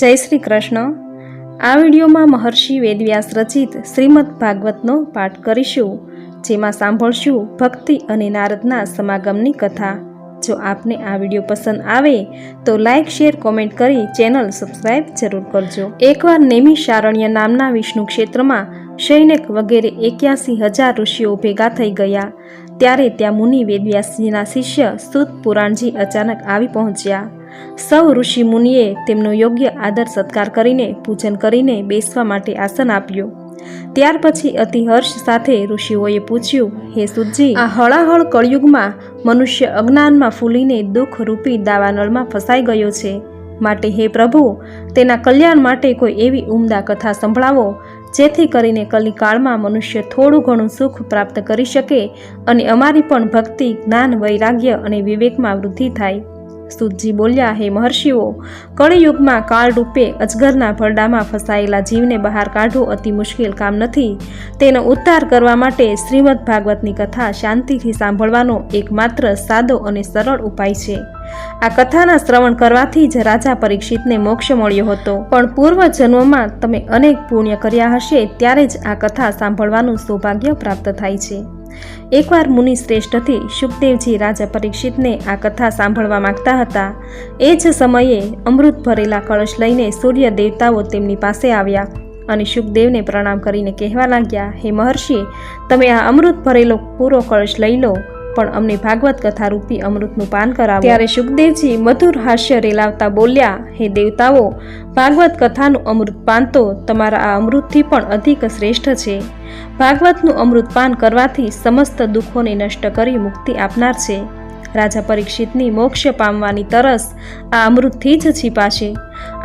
જય શ્રી કૃષ્ણ. આ વિડીયોમાં મહર્ષિ વેદવ્યાસ રચિત શ્રીમદ ભાગવતનો પાઠ કરીશું, જેમાં સાંભળશું ભક્તિ અને નારદના સમાગમની કથા. જો આપને આ વીડિયો પસંદ આવે, તો લાઇક શેર, કોમેન્ટ કરી ચેનલ સબસ્ક્રાઇબ જરૂર કરજો. એકવાર નેમિ શારણ્ય નામના વિષ્ણુ ક્ષેત્રમાં સૈનિક વગેરે એક્યાસી હજાર ઋષિઓ ભેગા થઈ ગયા, ત્યારે ત્યાં મુનિ વેદવ્યાસજીના શિષ્ય સુત પુરાણજી અચાનક આવી પહોંચ્યા. સૌ ઋષિ મુનિએ તેમનો યોગ્ય આદર સત્કાર કરીને પૂજન કરીને બેસવા માટે આસન આપ્યું. ત્યાર પછી અતિ હર્ષ સાથે ઋષિઓએ પૂછ્યું, હે સુજી આ હળાહળ કળયુગમાં મનુષ્ય અજ્ઞાનમાં ફૂલીને દુઃખ રૂપી દાવાનળમાં ફસાઈ ગયો છે. માટે હે પ્રભુ, તેના કલ્યાણ માટે કોઈ એવી ઉમદા કથા સંભળાવો, જેથી કરીને કલિકાળમાં મનુષ્ય થોડું ઘણું સુખ પ્રાપ્ત કરી શકે અને અમારી પણ ભક્તિ, જ્ઞાન, વૈરાગ્ય અને વિવેકમાં વૃદ્ધિ થાય. સુતજી બોલ્યા, હે મહર્ષિઓ, કળિયુગમાં કાળ રૂપે અજગરના ભરડામાં ફસાયેલા જીવને બહાર કાઢવો અતિ મુશ્કેલ કામ નથી. તેનો ઉદ્ધાર કરવા માટે શ્રીમદ ભાગવતની કથા શાંતિથી સાંભળવાનો એકમાત્ર સાદો અને સરળ ઉપાય છે. આ કથાના શ્રવણ કરવાથી જ રાજા પરીક્ષિતને મોક્ષ મળ્યો હતો. પણ પૂર્વ જન્મમાં તમે અનેક પુણ્ય કર્યા હશે, ત્યારે જ આ કથા સાંભળવાનું સૌભાગ્ય પ્રાપ્ત થાય છે. એકવાર મુનિ શ્રેષ્ઠથી સુખદેવજી રાજા પરીક્ષિતને આ કથા સાંભળવા માંગતા હતા. એ જ સમયે અમૃત ભરેલા કળશ લઈને સૂર્ય દેવતાઓ તેમની પાસે આવ્યા અને સુખદેવને પ્રણામ કરીને કહેવા લાગ્યા, હે મહર્ષિ, તમે આ અમૃત ભરેલો પૂરો કળશ લઈ લો. પણ અમને ભાગવત કથા રૂપી અમૃતનું પાન કરાવો. ત્યારે સુખદેવજી મધુર હાસ્ય રેલાવતા બોલ્યા, હે દેવતાઓ, ભાગવત કથાનું અમૃત પાન તો તમારા આ અમૃતથી પણ અધિક શ્રેષ્ઠ છે. ભાગવતનું અમૃત પાન કરવાથી સમસ્ત દુઃખોને નષ્ટ કરી મુક્તિ આપનાર છે. રાજા પરીક્ષિતની મોક્ષ પામવાની તરસ આ અમૃતથી જ છીપાશે.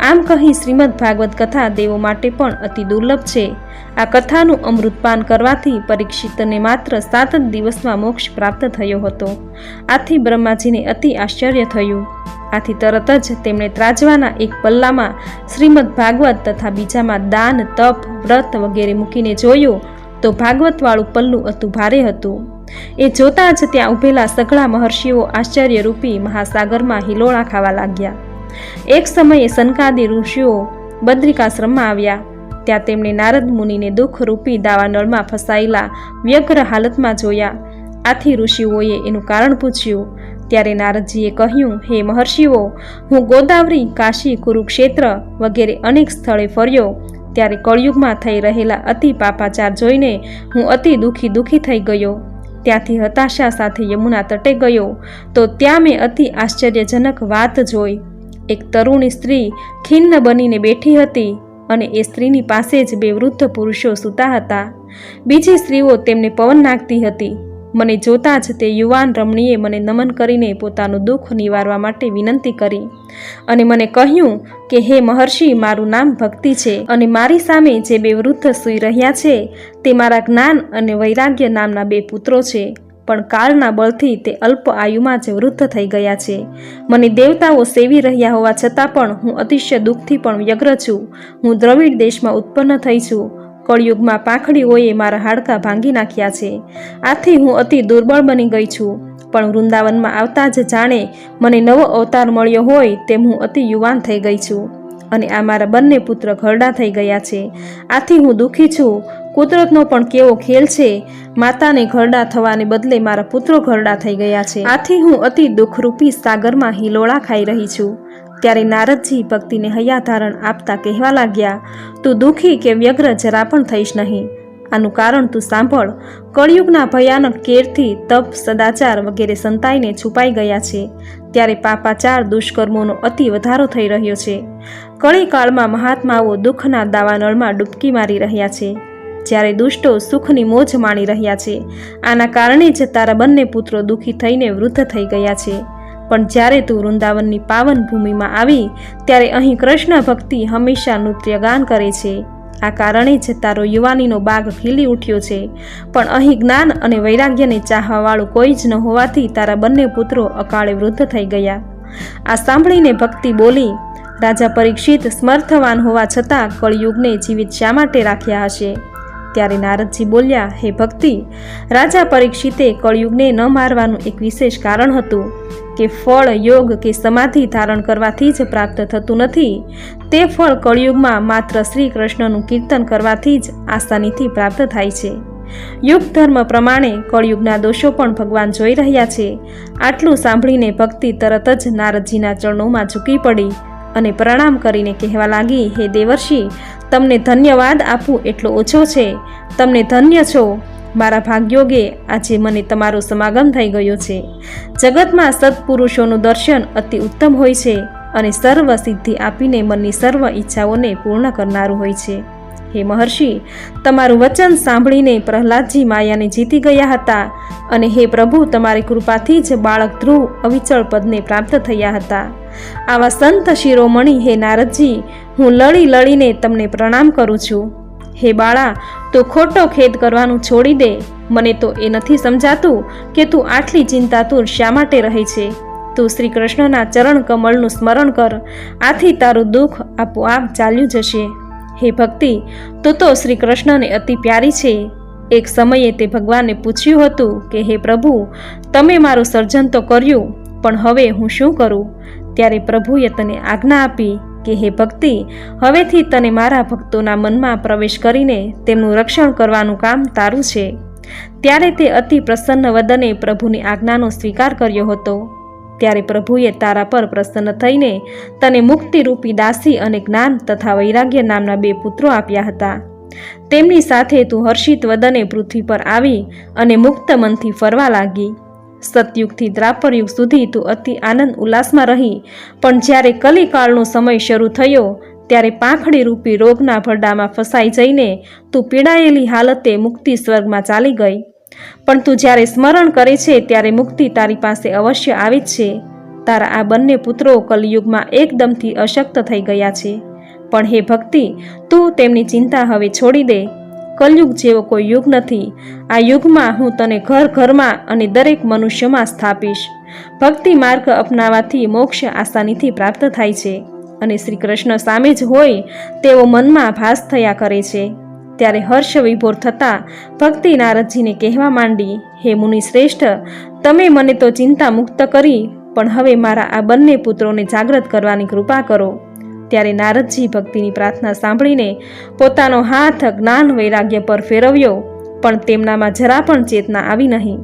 આમ કહી શ્રીમદ ભાગવત કથા દેવો માટે પણ અતિ દુર્લભ છે. આ કથાનું અમૃતપાન કરવાથી પરીક્ષિતને માત્ર સાત જ દિવસમાં મોક્ષ પ્રાપ્ત થયો હતો. આથી બ્રહ્માજીને અતિ આશ્ચર્ય થયું. આથી તરત જ તેમણે ત્રાજવાના એક પલ્લામાં શ્રીમદ ભાગવત તથા બીજામાં દાન, તપ, વ્રત વગેરે મૂકીને જોયું તો ભાગવતવાળું પલ્લું અતુ ભારે હતું. એ જોતાં જ ત્યાં ઉભેલા સઘળા મહર્ષિઓ આશ્ચર્યરૂપી મહાસાગરમાં હિલોળા ખાવા લાગ્યા. એક સમયે સનકાદી ઋષિઓ બદ્રિકાશ્રમમાં આવ્યા. ત્યાં તેમણે નારદ મુનિને દુઃખરૂપી દાવાનળમાં ફસાયેલા વ્યગ્ર હાલતમાં જોયા. આથી ઋષિઓએ એનું કારણ પૂછ્યું. ત્યારે નારદજીએ કહ્યું, હે મહર્ષિઓ, હું ગોદાવરી, કાશી, કુરુક્ષેત્ર વગેરે અનેક સ્થળે ફર્યો. ત્યારે કળયુગમાં થઈ રહેલા અતિ પાપાચાર જોઈને હું અતિ દુઃખી દુઃખી થઈ ગયો. ત્યાંથી હતાશા સાથે યમુના તટે ગયો. તો ત્યાં મેં અતિ આશ્ચર્યજનક વાત જોઈ. એક તરુણી સ્ત્રી ખિન્ન બનીને બેઠી હતી. અને એ સ્ત્રીની પાસે જ બે વૃદ્ધ પુરુષો સૂતા હતા. બીજી સ્ત્રીઓ તેમને પવન નાખતી હતી. મને જોતાં જ તે યુવાન રમણીએ મને નમન કરીને પોતાનું દુઃખ નિવારવા માટે વિનંતી કરી અને મને કહ્યું કે, હે મહર્ષિ, મારું નામ ભક્તિ છે અને મારી સામે જે બે વૃદ્ધ સૂઈ રહ્યા છે તે મારા જ્ઞાન અને વૈરાગ્ય નામના બે પુત્રો છે. પણ કાળના બળથી તે અલ્પ આયુમાં જ વૃદ્ધ થઈ ગયા છે. મને દેવતાઓ સેવી રહ્યા હોવા છતાં પણ હું અતિશય દુઃખથી પણ વ્યગ્ર છું. હું દ્રવિડ દેશમાં ઉત્પન્ન થઈ છું. કળયુગમાં પાંખડીઓએ મારા હાડકાં ભાંગી નાખ્યા છે. આથી હું અતિ દુર્બળ બની ગઈ છું. પણ વૃંદાવનમાં આવતા જ જાણે મને નવો અવતાર મળ્યો હોય તેમ હું અતિ યુવાન થઈ ગઈ છું. અને આ મારા બંને પુત્ર ઘરડા થઈ ગયા છે. આથી હું દુઃખી છું. કુદરતનો પણ કેવો ખેલ છે? માતાને ઘરડા થવાને બદલે મારા પુત્રો ઘરડા થઈ ગયા છે. આથી હું અતિ દુઃખરૂપી સાગરમાં હિલોળા ખાઈ રહી છું. ત્યારે નારદજી ભક્તિને હૈયાધારણ આપતા કહેવા લાગ્યા, તું દુઃખી કે વ્યગ્ર જરા પણ થઈશ નહીં. આનું કારણ તું સાંભળ. કળયુગના ભયાનક કેરથી તપ, સદાચાર વગેરે સંતાઈને છુપાઈ ગયા છે. ત્યારે પાપાચાર દુષ્કર્મોનો અતિ વધારો થઈ રહ્યો છે. કળીકાળમાં મહાત્માઓ દુઃખના દાવાનળમાં ડૂબકી મારી રહ્યા છે. જ્યારે દુષ્ટો સુખની મોજ માણી રહ્યા છે. આના કારણે જ તારા બંને પુત્રો દુઃખી થઈને વૃદ્ધ થઈ ગયા છે. પણ જ્યારે તું વૃંદાવનની પાવન ભૂમિમાં આવી, ત્યારે અહીં કૃષ્ણ ભક્તિ હંમેશા નૃત્યગાન કરે છે. આ કારણે જ તારો યુવાનીનો બાગ ખીલી ઉઠ્યો છે. પણ અહીં જ્ઞાન અને વૈરાગ્યને ચાહવાવાળું કોઈ જ ન હોવાથી તારા બંને પુત્રો અકાળે વૃદ્ધ થઈ ગયા. આ સાંભળીને ભક્તિ બોલી, રાજા પરીક્ષિત, સમર્થવાન હોવા છતાં કળયુગને જીવિત શા માટે રાખ્યા હશે? ત્યારે નારદજી બોલ્યા, હે ભક્તિ, રાજા પરીક્ષિતે કળયુગને ન મારવાનું એક વિશેષ કારણ હતું કે ફળ, યોગ કે સમાધિ ધારણ કરવાથી જ પ્રાપ્ત થતું નથી. તે ફળ કળિયુગમાં માત્ર શ્રી કૃષ્ણનું કીર્તન કરવાથી જ આસાનીથી પ્રાપ્ત થાય છે. યુગ ધર્મ પ્રમાણે કળિયુગના દોષો પણ ભગવાન જોઈ રહ્યા છે. આટલું સાંભળીને ભક્તિ તરત જ નારદજીના ચરણોમાં ઝૂકી પડી અને પ્રણામ કરીને કહેવા લાગી, હે દેવર્ષિ તમને ધન્યવાદ આપવું એટલો ઓછો છે. તમને ધન્ય છો. મારા ભાગ્યોગે આજે મને તમારો સમાગમ થઈ ગયો છે. જગતમાં સત્પુરુષોનું દર્શન અતિ ઉત્તમ હોય છે અને સર્વ સિદ્ધિ આપીને મનની સર્વ ઈચ્છાઓને પૂર્ણ કરનારું હોય છે. હે મહર્ષિ, તમારું વચન સાંભળીને પ્રહલાદજી માયાને જીતી ગયા હતા અને હે પ્રભુ, તમારી કૃપાથી જ બાળક ધ્રુવ અવિચળ પદને પ્રાપ્ત થયા હતા. આવા સંત શિરોમણી હે નારદજી, હું લડી લડીને તમને પ્રણામ કરું છું. હે બાળા, તું ખોટો ખેદ કરવાનું છોડી દે. મને તો એ નથી સમજાતું કે તું આટલી ચિંતાતુર શા માટે રહે છે. તું શ્રી કૃષ્ણના ચરણ કમળનું સ્મરણ કર. આથી તારું દુઃખ આપોઆપ ચાલ્યું જશે. હે ભક્તિ, તું તો શ્રી કૃષ્ણને અતિ પ્યારી છે. એક સમયે તે ભગવાનને પૂછ્યું હતું કે, હે પ્રભુ, તમે મારું સર્જન તો કર્યું, પણ હવે હું શું કરું? ત્યારે પ્રભુએ તને આજ્ઞા આપી કે, હે ભક્તિ, હવેથી તને મારા ભક્તોના મનમાં પ્રવેશ કરીને તેમનું રક્ષણ કરવાનું કામ તારું છે. ત્યારે તે અતિ પ્રસન્ન વદને પ્રભુની આજ્ઞાનો સ્વીકાર કર્યો હતો. ત્યારે પ્રભુએ તારા પર પ્રસન્ન થઈને તને મુક્તિરૂપી દાસી અને જ્ઞાન તથા વૈરાગ્ય નામના બે પુત્રો આપ્યા હતા. તેમની સાથે તું હર્ષિત વદને પૃથ્વી પર આવી અને મુક્ત મનથી ફરવા લાગી. સતયુગથી દ્રાપરયુગ સુધી તું અતિ આનંદ ઉલ્લાસમાં રહી, પણ જ્યારે કલિકાળનો સમય શરૂ થયો, ત્યારે પાંખડી રૂપી રોગના ભરડામાં ફસાઈ જઈને તું પીડાયેલી હાલતે મુક્તિ સ્વર્ગમાં ચાલી ગઈ. પણ તું જ્યારે સ્મરણ કરે છે, ત્યારે મુક્તિ તારી પાસે અવશ્ય આવે જ છે. તારા આ બંને પુત્રો કલિયુગમાં એકદમથી અશક્ત થઈ ગયા છે. પણ હે ભક્તિ, તું તેમની ચિંતા હવે છોડી દે. કલયુગ જેવો કોઈ યુગ નથી. આ યુગમાં હું તને ઘર ઘરમાં અને દરેક મનુષ્યમાં સ્થાપીશ. ભક્તિ માર્ગ અપનાવવાથી મોક્ષ આસાનીથી પ્રાપ્ત થાય છે. અને શ્રી કૃષ્ણ સામે જ હોય તેવો મનમાં ભાસ થયા કરે છે. ત્યારે હર્ષ વિભોર થતાં ભક્તિ નારદજીને કહેવા માંડી, હે મુનિ શ્રેષ્ઠ, તમે મને તો ચિંતા મુક્ત કરી, પણ હવે મારા આ બંને પુત્રોને જાગૃત કરવાની કૃપા કરો. ત્યારે નારદજી ભક્તિની પ્રાર્થના સાંભળીને પોતાનો હાથ જ્ઞાન વૈરાગ્ય પર ફેરવ્યો, પણ તેમનામાં જરા પણ ચેતના આવી નહીં.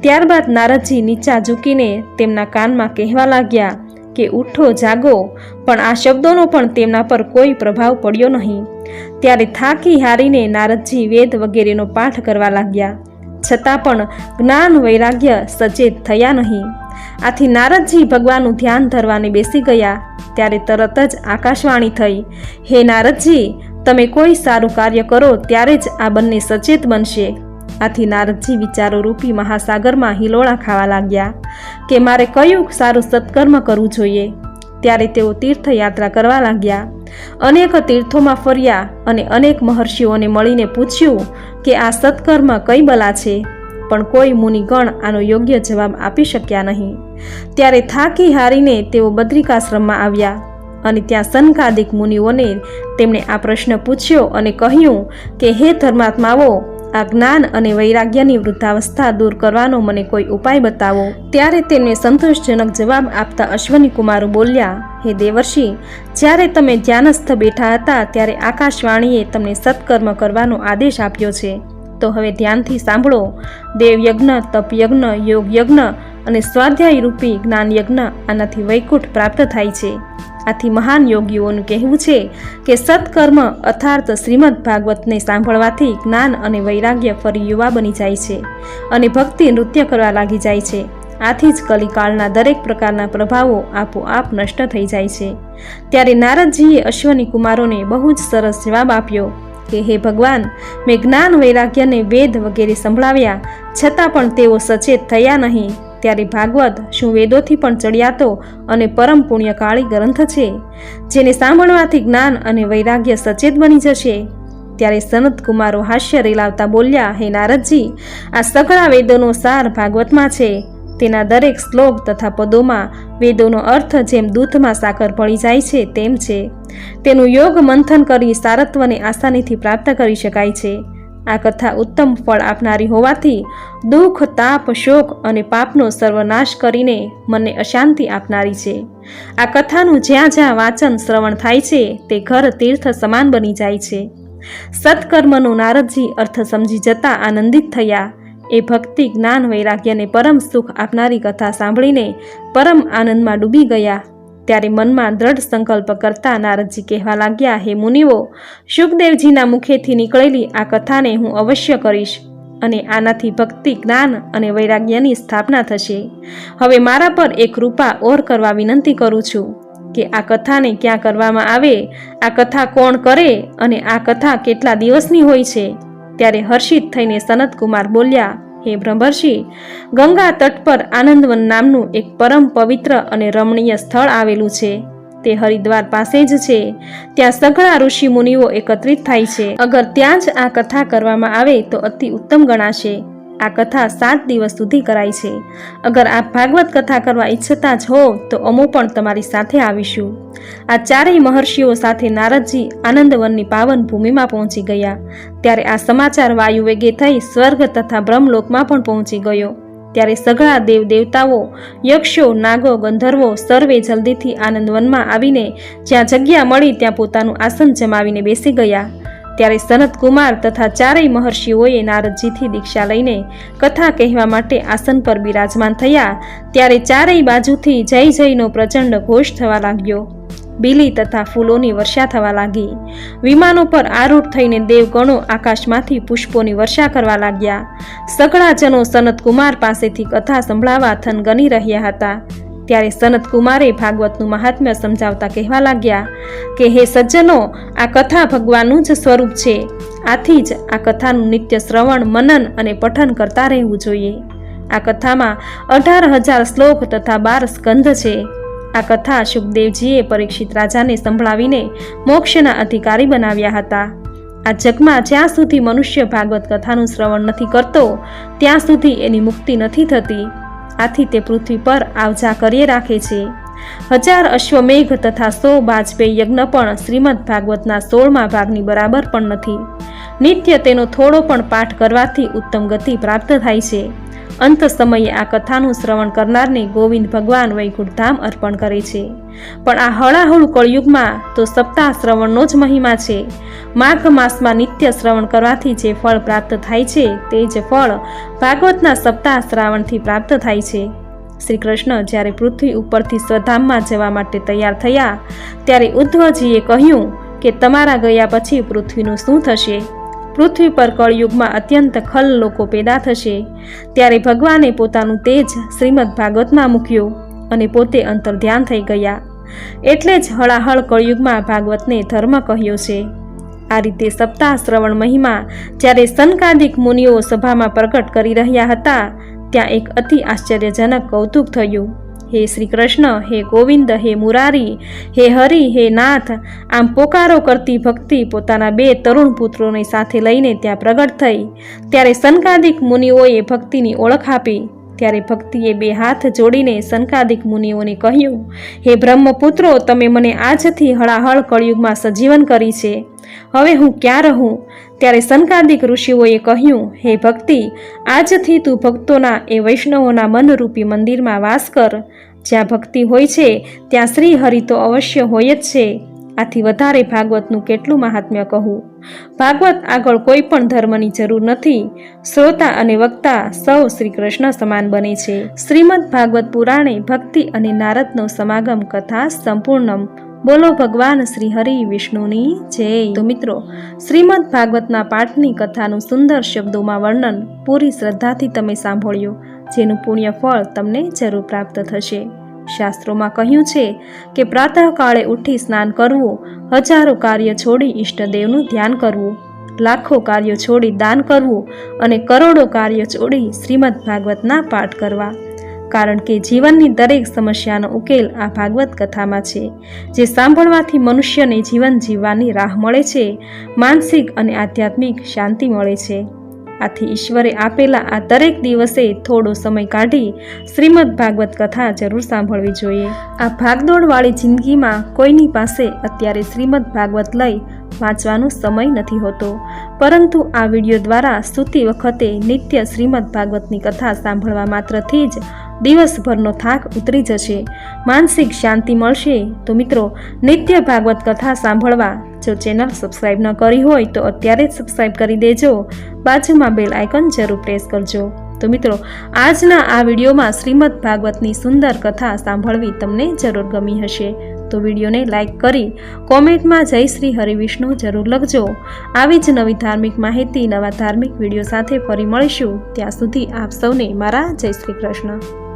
ત્યારબાદ નારદજી નીચા ઝૂકીને તેમના કાનમાં કહેવા લાગ્યા કે, ઉઠો, જાગો. પણ આ શબ્દોનો પણ તેમના પર કોઈ પ્રભાવ પડ્યો નહીં. ત્યારે થાકી હારીને નારદજી વેદ વગેરેનો પાઠ કરવા લાગ્યા. છતાં પણ જ્ઞાન વૈરાગ્ય સચેત થયા નહીં. આથી નારદજી ભગવાનનું ધ્યાન ધરવાને બેસી ગયા. ત્યારે તરત જ આકાશવાણી થઈ, હે નારદજી, તમે કોઈ સારું કાર્ય કરો ત્યારે જ આ બંને સચેત બનશે. આથી નારદજી વિચારો રૂપી મહાસાગરમાં હિલોળા ખાવા લાગ્યા, કે મારે કયું સારું સત્કર્મ કરવું જોઈએ? ત્યારે તેઓ તીર્થયાત્રા કરવા લાગ્યા. અનેક તીર્થોમાં ફર્યા અને અનેક મહર્ષિઓને મળીને પૂછ્યું કે આ સત્કર્મ કઈ બલા છે? પણ કોઈ મુનિગણ આનો યોગ્ય જવાબ આપી શક્યા નહીં. ત્યારે થાકી હારીને તેઓ બદ્રિકાશ્રમમાં આવ્યા અને ત્યાં સનકાદિક મુનિઓને તેમણે આ પ્રશ્ન પૂછ્યો અને કહ્યું કે, હે ધર્માત્માઓ આ જ્ઞાન અને વૈરાગ્યની વૃદ્ધાવસ્થા દૂર કરવાનો મને કોઈ ઉપાય બતાવો? ત્યારે તેમને સંતોષજનક જવાબ આપતા અશ્વની કુમારો બોલ્યા, હે દેવર્ષિ, જ્યારે તમે ધ્યાનસ્થ બેઠા હતા ત્યારે આકાશવાણીએ તમને સત્કર્મ કરવાનો આદેશ આપ્યો છે. તો હવે ધ્યાનથી સાંભળો. દેવયજ્ઞ, તપયજ્ઞ, યોગયજ્ઞ અને સ્વાધ્યાય રૂપી જ્ઞાન યજ્ઞ આનાથી વૈકુંઠ પ્રાપ્ત થાય છે. આથી મહાન યોગીઓનું કહેવું છે કે સત્કર્મ અથાર્થ શ્રીમદ ભાગવતને સાંભળવાથી જ્ઞાન અને વૈરાગ્ય ફરી યુવા બની જાય છે અને ભક્તિ નૃત્ય કરવા લાગી જાય છે. આથી જ કલિકાળના દરેક પ્રકારના પ્રભાવો આપોઆપ નષ્ટ થઈ જાય છે. ત્યારે નારદજીએ અશ્વની કુમારોને બહુ જ સરસ જવાબ આપ્યો. કે હે ભગવાન, મેં જ્ઞાન વૈરાગ્યને વેદ વગેરે સંભળાવ્યા, છતાં પણ તેઓ સચેત થયા નહીં. ત્યારે ભાગવત શું વેદોથી પણ ચડિયાતો અને પરમ પુણ્યકાળી ગ્રંથ છે, જેને સાંભળવાથી જ્ઞાન અને વૈરાગ્ય સચેત બની જશે? ત્યારે સનત કુમારો હાસ્ય રેલાવતા બોલ્યા, હે નારદજી, આ સઘળા વેદોનો સાર ભાગવતમાં છે. તેના દરેક શ્લોક તથા પદોમાં વેદોનો અર્થ જેમ દૂધમાં સાકર ભળી જાય છે, તેમ છે. તેનું યોગ મંથન કરી સારત્વને આસાનીથી પ્રાપ્ત કરી શકાય છે. આ કથા ઉત્તમ ફળ આપનારી હોવાથી દુઃખ, તાપ, શોક અને પાપનો સર્વનાશ કરીને મને અશાંતિ આપનારી છે. આ કથાનું જ્યાં જ્યાં વાંચન શ્રવણ થાય છે, તે ઘર તીર્થ સમાન બની જાય છે. સત્કર્મનો નારદજી અર્થ સમજી જતા આનંદિત થયા. એ ભક્તિ, જ્ઞાન વૈરાગ્યને પરમ સુખ આપનારી કથા સાંભળીને પરમ આનંદમાં ડૂબી ગયા. ત્યારે મનમાં દ્રઢ સંકલ્પ કરતા નારદજી કહેવા લાગ્યા, હે મુનિઓ સુખદેવજીના મુખેથી નીકળેલી આ કથાને હું અવશ્ય કરીશ અને આનાથી ભક્તિ, જ્ઞાન અને વૈરાગ્યની સ્થાપના થશે. હવે મારા પર એક કૃપા ઓર કરવા વિનંતી કરું છું કે આ કથાને ક્યાં કરવામાં આવે, આ કથા કોણ કરે અને આ કથા કેટલા દિવસની હોય છે? ત્યારે હર્ષિત થઈને સનતકુમાર બોલ્યા, હે બ્રહ્મર્ષિ, ગંગા તટ પર આનંદવન નામનું એક પરમ પવિત્ર અને રમણીય સ્થળ આવેલું છે. તે હરિદ્વાર પાસે જ છે. ત્યાં સઘળા ઋષિ મુનિઓ એકત્રિત થાય છે. અગર ત્યાં જ આ કથા કરવામાં આવે તો અતિ ઉત્તમ ગણાશે. આ કથા સાત દિવસ સુધી કરાય છે. અગર આપ ભાગવત કથા કરવા ઈચ્છતા જ હો, તો અમો પણ તમારી સાથે આવીશું. આ ચારેય મહર્ષિઓ સાથે નારદજી આનંદવનની પાવન ભૂમિમાં પહોંચી ગયા. ત્યારે આ સમાચાર વાયુ વેગે થઈ સ્વર્ગ તથા બ્રહ્મલોકમાં પણ પહોંચી ગયો. ત્યારે સઘળા દેવ દેવતાઓ, યક્ષો, નાગો, ગંધર્વો સર્વે જલ્દીથી આનંદવનમાં આવીને જ્યાં જગ્યા મળી ત્યાં પોતાનું આસન જમાવીને બેસી ગયા. ત્યારે સનત કુમાર તથા ચારેય મહર્ષિઓએ નારદજીથી દીક્ષા લઈને કથા કહેવા માટે આસન પર બિરાજમાન થયા. ત્યારે ચારેય બાજુથી જય જયનો પ્રચંડ ઘોષ થવા લાગ્યો. બીલી તથા ફૂલોની વર્ષા થવા લાગી. વિમાનો પર આરૂઢ થઈને દેવગણો આકાશમાંથી પુષ્પોની વર્ષા કરવા લાગ્યા. સગળાજનો સનતકુમાર સનત કુમાર પાસેથી કથા સંભળાવા થનગની રહ્યા હતા. ત્યારે સનત કુમારે ભાગવતનું મહાત્મ્ય સમજાવતા કહેવા લાગ્યા કે, હે સજ્જનો, આ કથા ભગવાનનું જ સ્વરૂપ છે. આથી જ આ કથાનું નિત્ય શ્રવણ, મનન અને પઠન કરતા રહેવું જોઈએ. આ કથામાં અઢાર હજાર શ્લોક તથા બાર સ્કંધ છે. આ કથા સુખદેવજીએ પરીક્ષિત રાજાને સંભળાવીને મોક્ષના અધિકારી બનાવ્યા હતા. આ જગમાં જ્યાં સુધી મનુષ્ય ભાગવત કથાનું શ્રવણ નથી કરતો, ત્યાં સુધી એની મુક્તિ નથી થતી. આથી તે પૃથ્વી પર આવજા કરીએ રાખે છે. હજાર અશ્વમેઘ તથા સો બાજપેયી યજ્ઞ પણ શ્રીમદ ભાગવતના સોળમાં ભાગની બરાબર પણ નથી. નિત્ય તેનો થોડો પણ પાઠ કરવાથી ઉત્તમ ગતિ પ્રાપ્ત થાય છે. અંત સમયે આ કથાનું શ્રવણ કરનારને ગોવિંદ ભગવાન વૈકુંઠ ધામ અર્પણ કરે છે. પણ આ હળાહળ કળયુગમાં તો સપ્તાહ શ્રવણનો જ મહિમા છે. માઘ માસમાં નિત્ય શ્રવણ કરવાથી જે ફળ પ્રાપ્ત થાય છે તે જ ફળ ભાગવતના સપ્તાહ શ્રાવણથી પ્રાપ્ત થાય છે. શ્રી કૃષ્ણ જ્યારે પૃથ્વી ઉપરથી સ્વધામમાં જવા માટે તૈયાર થયા, ત્યારે ઉદ્ધવજીએ કહ્યું કે તમારા ગયા પછી પૃથ્વીનું શું થશે? પૃથ્વી પર કળયુગમાં અત્યંત ખલ લોકો પેદા થશે. ત્યારે ભગવાને પોતાનું તેજ શ્રીમદ ભાગવતમાં મૂક્યું અને પોતે અંતર ધ્યાન થઈ ગયા. એટલે જ હળાહળ કળયુગમાં ભાગવતને ધર્મ કહ્યો છે. આ રીતે સપ્તાહ શ્રવણ મહિમા જ્યારે સનકાદિક મુનિઓ સભામાં પ્રગટ કરી રહ્યા હતા, ત્યાં એક અતિ આશ્ચર્યજનક કૌતુક થયું. હે શ્રી કૃષ્ણ હે ગોવિંદ, હે મુરારી, હે હરિ, હે નાથ, આમ પોકારો કરતી ભક્તિ પોતાના બે તરુણ પુત્રોને સાથે લઈને ત્યાં પ્રગટ થઈ. ત્યારે સનકાદિક મુનિઓએ ભક્તિની ઓળખ આપી. ત્યારે ભક્તિએ બે હાથ જોડીને સનકાદિક મુનિઓને કહ્યું, હે બ્રહ્મપુત્રો, તમે મને આજથી હળાહળ કળયુગમાં સજીવન કરી છે. હવે હું ક્યાં રહું? ત્યારે સનકાદિક ઋષિઓએ કહ્યું, હે ભક્તિ, આજથી તું ભક્તોના એ વૈષ્ણવોના મનરૂપી મંદિરમાં વાસ કર. જ્યાં ભક્તિ હોય છે, ત્યાં શ્રી હરિ તો અવશ્ય હોય જ છે. આથી વધારે ભાગવતનું કેટલું મહાત્મ્ય કહું? ભાગવત આગળ કોઈ પણ ધર્મની જરૂર નથી. શ્રોતા અને વક્તા સૌ શ્રી કૃષ્ણ સમાન બને છે. શ્રીમદ ભાગવત પુરાણે ભક્તિ અને નારદનો સમાગમ કથા સંપૂર્ણમ બોલો ભગવાન શ્રી હરિ વિષ્ણુની જય. તો મિત્રો, શ્રીમદ ભાગવતના પાઠની કથાનું સુંદર શબ્દોમાં વર્ણન પૂરી શ્રદ્ધાથી તમે સાંભળ્યું, જેનું પુણ્ય ફળ તમને જરૂર પ્રાપ્ત થશે. શાસ્ત્રોમાં કહ્યું છે કે પ્રાતઃકાળે ઉઠી સ્નાન કરવું, હજારો કાર્ય છોડી ઈષ્ટદેવનું ધ્યાન કરવું, લાખો કાર્યો છોડી દાન કરવું અને કરોડો કાર્યો છોડી શ્રીમદ ભાગવતના પાઠ કરવા. કારણ કે જીવનની દરેક સમસ્યાનો ઉકેલ આ ભાગવત કથામાં છે. જે સાંભળવાથી મનુષ્યને જીવન જીવવાની રાહ મળે છે, માનસિક અને આધ્યાત્મિક શાંતિ મળે છે. આથી ઈશ્વરે આપેલા આ દરેક દિવસે થોડો સમય કાઢી શ્રીમદ ભાગવત કથા જરૂર સાંભળવી જોઈએ. આ ભાગદોડવાળી જિંદગીમાં કોઈની પાસે અત્યારે શ્રીમદ ભાગવત લઈ વાંચવાનો સમય નથી હોતો. પરંતુ આ વીડિયો દ્વારા સૂતી વખતે નિત્ય શ્રીમદ ભાગવતની કથા સાંભળવા માત્રથી જ દિવસભરનો થાક ઉતરી જશે. માનસિક શાંતિ મળશે. તો મિત્રો, નિત્ય ભાગવત કથા સાંભળવા. જો ચેનલ સબસ્ક્રાઈબ ન કરી હોય, તો અત્યારે જ સબસ્ક્રાઈબ કરી દેજો. બાજુમાં બેલ આઇકન જરૂર પ્રેસ કરજો. તો મિત્રો, આજના આ વિડીયોમાં શ્રીમદ ભાગવતની સુંદર કથા સાંભળવી તમને જરૂર ગમી હશે. તો વિડીયોને લાઇક કરી કોમેન્ટમાં જય શ્રી હરિવિષ્ણુ જરૂર લખજો. આવી જ નવી ધાર્મિક માહિતી, નવા ધાર્મિક વીડિયો સાથે ફરી મળીશું. ત્યાં સુધી આપ સૌને મારા જય શ્રી કૃષ્ણ.